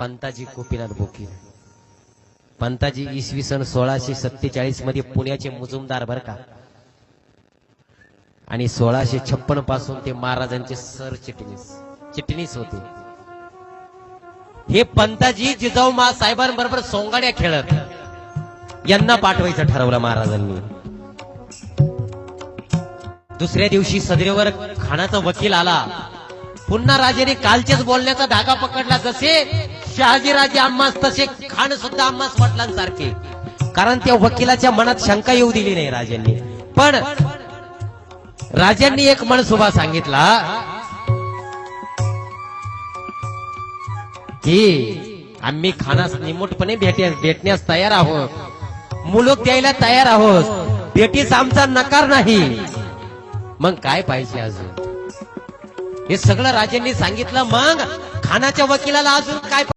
पंताजी गोपीनाथ बोकीर पंताजी इसवी सन सोळाशे सत्तेचाळीसमध्ये पुण्याचे मुजुमदार बर का? आणि सोळाशे छप्पनपासून ते महाराजांचे सर चिटणीस. चिटणीस होते. हे पंताजी जिजाऊ मा साहेबांबरोबर सोंगाड्या खेळत. यांना पाठवायचं ठरवलं महाराजांनी. दुसऱ्या दिवशी सदरेवर खानाचा वकील आला. पुन्हा राजाने कालचेच बोलण्याचा धागा पकडला जसे शहाजीराजे आम्हास तसे खाण सुद्धा आम्हास वडिलांसारखे. कारण त्या वकिलाच्या मनात शंका येऊ दिली नाही राजांनी. पण राजांनी एक मनसुभा सांगितला की आम्ही खानास निमूटपणे भेटण्यास तयार आहोत. मुलूक द्यायला तयार आहोत. भेटीस आमचा नकार नाही. मग काय पाहिजे अजून? हे सगळं राजांनी सांगितलं मग खानाच्या वकिलाला अजून काय